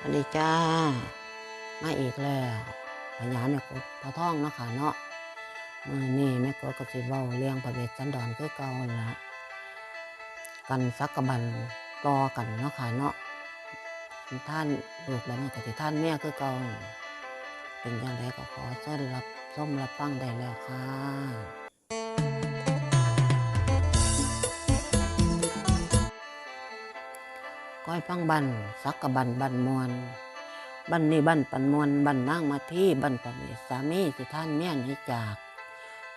สวัสดีจ้า มาอีกแล้วพยานแม่กบพระท่องเนาะค่ะเนาะมื่อนี้แม่กบก็สิเว้าเลี้ยงพระเวทสันดรคือเก่านละกันสักกบันต่อกันเนาะค่ะเนาะท่านลูกแล้วมันก็สิท่านแม่คือเก่าเป็นย่างไรก็ขอเชิญรับส้มรับฟังได้แล้วค่ะ ก้อยฟังบันสักกะบันบันมวนบันนี้บันปันมวนบันนางมาที่บันปะเมสามีสิท่านเมียนให้จาก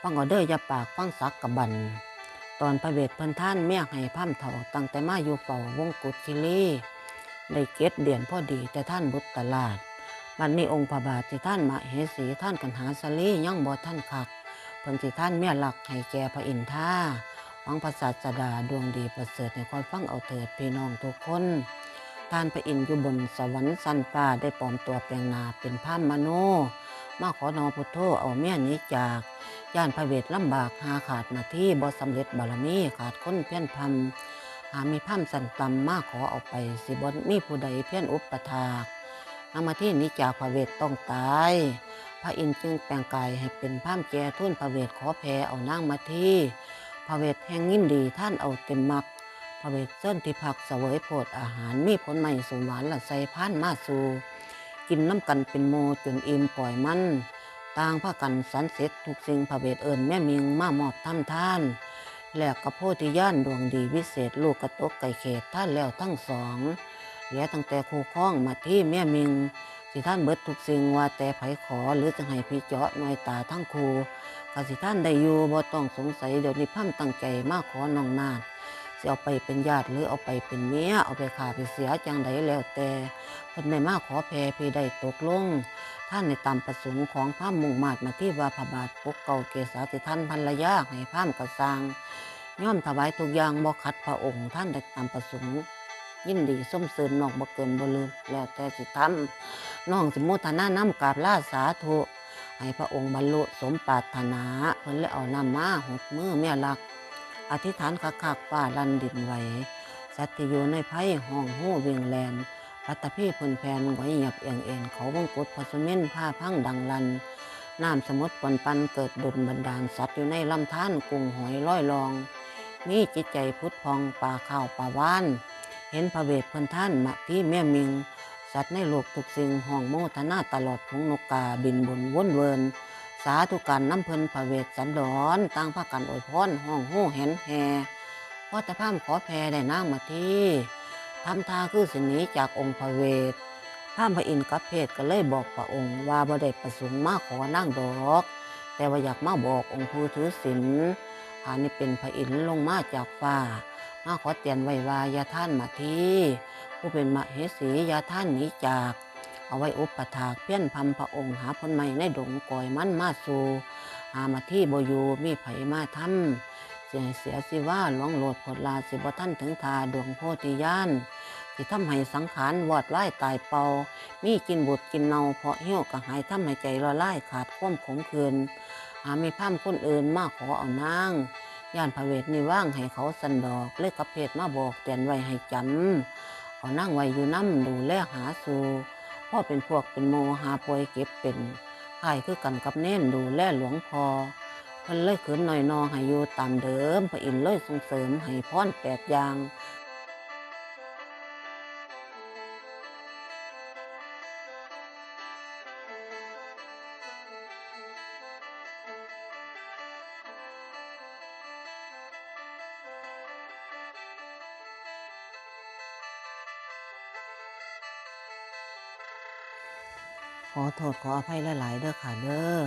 ฟังเอเด้ออย่าปากฟังสักกะบัน ตอนพระเวทเพิ่นท่านเมียให้พร่ำเถาตั้งแต่มาอยู่เฝ้าวงกุฎคิรีได้เก็ดเดียนพอดีแต่ท่านบุตรตลาดบันนี้องค์พระบาทสิท่านมาเหสีท่านกันหาสลียังบ่ท่านคักเพิ่นสิท่านเมียหลักให้แก่พระอินทราฟังพระศาสดาดวงดีประเสริฐให้คอยฟังเอาเถิดพี่น้องทุกคนท่านพระอินทร์อยู่บนสวรรค์สันฟ้าได้ปลอมตัวแปลงนาเป็นพระมโน มาขอนอพุทโธเอาเมียนี้จากย่านพระเวทลำบากหาขาดนาที่บ่สำเร็จบารมีขาดคนเพี้ยนพำหามีพำสันตำมาขอเอาไป สิบนมีผู้ใดเพี้ยนอุปถากนามาที่นี้จากพระเวทต้องตาย พระอินทร์จึงแปลงกายให้เป็นพระแก่ทุ่นพระเวทขอแพเอานางมาที่ พระเวทแห่งยินดีท่านเอาเต็มมักพระเวทเส้นที่พักเสวยโพดอาหารมีผลใหม่สมหวานละใส่พันมาสู่กินน้ำกันเป็นโมจนอิ่มปล่อยมันต่างพากันสันเสร็จทุกสิ่งพระเวทเอิญแม่มิงมามอบทำท่านแลกกับโพธิญาณดวงดีวิเศษลูกกระตกไก่เขตท่านแล้วทั้งสองเหลือตั้งแต่คู่ข้องมาที่แม่มิง สิท่านเบิดทุกสิ่งว่าแต่ไผขอหรือจะให้พี่เจาะหน่วยตาทั้งครูกสิท่านได้อยู่บ่ต้องสงสัยเดี๋ยวนี้พ่ำตั้งใจมาขอน้องนาดสิเอาไปเป็นญาติหรือเอาไปเป็นเมียเอาไปขาไปเสียจังใดแล้วแต่เพิ่นได้มาขอแพรพี่ได้ตกลงท่านในตามประสงค์ของพระมุ่งมาดมาที่ว่าพระบาทปกเก่าเกษาติท่านพันละยาให้พระมกระสร้างย่อมถวายทุกอย่างบ่ขัดพระองค์ท่านได้ตามประสงค์ ยินดีส้มเสริญน้องบ่เกินบ่ลืมแล้วแต่สิทำน้องสิโมทนาน้ำกราบลาสาธุให้พระองค์บรรลุสมปรารถนาเพิ่นเลยเอาน้ำมาหดมือเมียรัก อธิษฐานคักคักๆฟ้าลันดินไหวสัตว์อยู่ในไพ่ห้องหู้เวียงแลนปัตตพีพนแผนไหวหยับเอียงเอ็นเขาวงกฏพสุเมนผ้าพังดังลันน้ำสมุทรปนปันเกิดดุลบันดาลสัตว์อยู่ในลำธารกุ้งหอยร้อยลอง มีจิตใจพุทธพองป่าข้าวป่าว่าน เห็นพระเวทเพิ่นท่านมาที่แม่มิง สัตว์ในโลกทุกสิ่งห้องโมทนาตลอดผงนกกาบินบนวนเวิน สาธุการน้ำเพลินพระเวทสันดรตั้งพระกันอวยพรห้องหู้เห็นแห่พ่อแต่พามขอแพรได้นางมาที่ทำทาคือสิหนีจากองค์พระเวทพามพระอินทร์กับเพศก็เลยบอกพระองค์ว่าบ่ได้ประสงค์มาขอนั่งดอก แต่ว่าอยากมาบอกองค์ผู้ถือศีลหานี่เป็นพระอินทร์ลงมาจากฟ้า มาขอเตียนไว้ว่าอย่าท่านมาทีผู้เป็นมเหสีอย่าท่านหนีจาก เอาไว้อุปถากเพี้ยนพำพระองค์หาผลไม้ในดงก่อยมันมาสู่หามาที่บอยูมีไผมาทำเสียเสียสิว่าหลวงโหลดผลลาสิบท่านถึงทาดวงโพธิญาณสิทำให้สังขารวอดไล่ตายเป่ามีกินบุตรกินเนาเพราะเหี้ยวกระหายทำให้ใจละลายขาดความขมขื่นหามีพร่ำคนอื่นมาขอเอานาง ย่านพระเวทนี่ว่างให้เขาสันดอกเลขกับเพศมาบอกเตือนไว้ให้จำเขานั่งไว้อยู่น้ำดูแลหาสู่พ่อเป็นพวกเป็นโมหาป่วยเก็บเป็นขายคือกันกับเน่นดูแลหลวงพอเพิ่นเลยขืนหน่อยนอให้อยู่ตามเดิมพระอินทร์เลยส่งเสริมให้พรแปดอย่าง ขอโทษขออภัยหลายๆเด้อค่ะเด้อ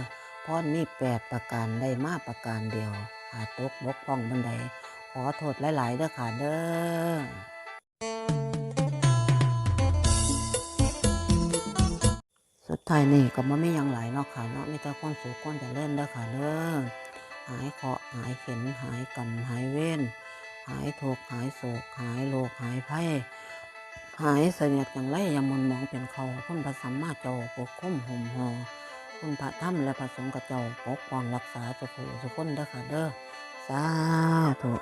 พรมีแปดประการได้มาประการเดียวหาตกบกพร่องบันไดขอโทษหลายๆเด้อค่ะเด้อสุดท้ายนี่ก็บ่มีหยังหลายเนาะค่ะเนาะมีแต่ความสุขความเจริญเด้อค่ะเด้อหายเคาะหายเข็นหายกรรมหายเวรหายทุกหายโศกหายโรคหายภัย หายเสนียดอย่างไรยามนมองเป็นเขาคุณพระสัมมาเจ้าปกคุ้มห่มหอคุณพระธรรมและพระสงฆ์กับเจ้าปกป้องรักษาสุขสุขคนเด้อค่ะเด้อสาธุ